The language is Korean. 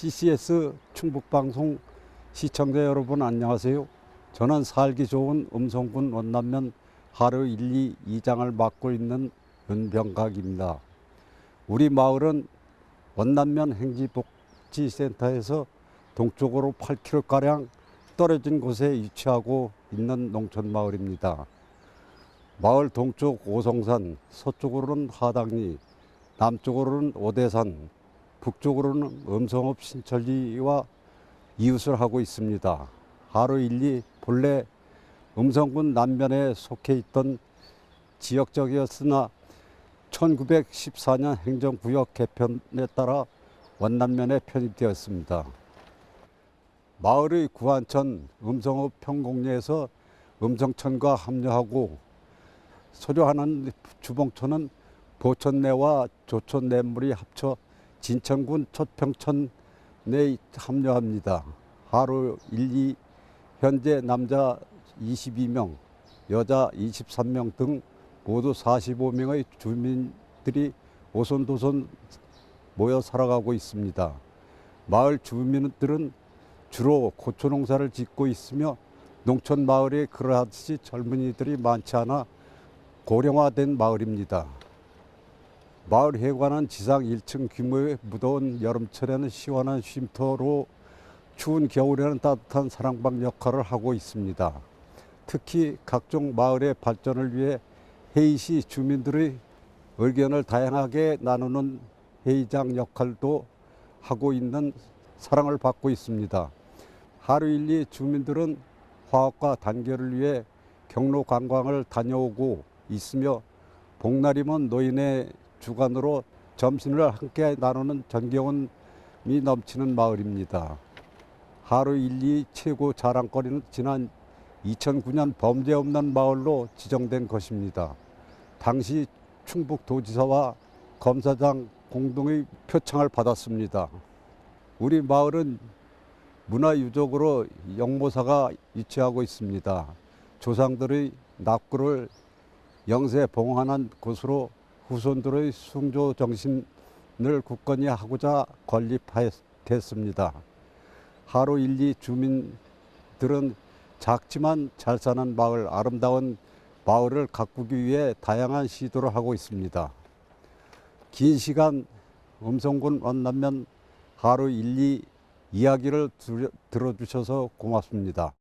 CCS 충북방송 시청자 여러분 안녕하세요. 저는 살기 좋은 음성군 원남면 하루 1, 2 이장을 맡고 있는 윤병각입니다. 우리 마을은 원남면 행지복지센터에서 동쪽으로 8km가량 떨어진 곳에 위치하고 있는 농촌 마을입니다. 마을 동쪽 오성산, 서쪽으로는 하당리, 남쪽으로는 오대산, 북쪽으로는 음성읍 신천리와 이웃을 하고 있습니다. 하루 1, 2 본래 음성군 남면에 속해 있던 지역적이었으나 1914년 행정구역 개편에 따라 원남면에 편입되었습니다. 마을의 구안천 음성읍 평공리에서 음성천과 합류하고 소료하는 주봉천은 보천내와 조천내물이 합쳐 진천군 촛평천에 합류합니다. 하루 1, 2 현재 남자 22명, 여자 23명 등 모두 45명의 주민들이 오손도손 모여 살아가고 있습니다. 마을 주민들은 주로 고초 농사를 짓고 있으며 농촌 마을에 그러하듯이 젊은이들이 많지 않아 고령화된 마을입니다. 마을 해관은 지상 1층 규모의 무더운 여름철에는 시원한 쉼터로 추운 겨울에는 따뜻한 사랑방 역할을 하고 있습니다. 특히 각종 마을의 발전을 위해 회의시 주민들의 의견을 다양하게 나누는 회의장 역할도 하고 있는 사랑을 받고 있습니다. 하루 일리 주민들은 화합과 단결을 위해 경로 관광을 다녀오고 있으며 복날이면 노인의 주관으로 점심을 함께 나누는 전경원이 넘치는 마을입니다. 하루 1, 2 최고 자랑거리는 지난 2009년 범죄 없는 마을로 지정된 것입니다. 당시 충북도지사와 검사장 공동의 표창을 받았습니다. 우리 마을은 문화유적으로 영모사가 위치하고 있습니다. 조상들의 납구를 영세 봉헌한 곳으로 후손들의 숭조 정신을 굳건히 하고자 건립했습니다. 하루 1, 2 주민들은 작지만 잘 사는 마을, 아름다운 마을을 가꾸기 위해 다양한 시도를 하고 있습니다. 긴 시간 음성군 원남면 하루 1, 2 이야기를 들어주셔서 고맙습니다.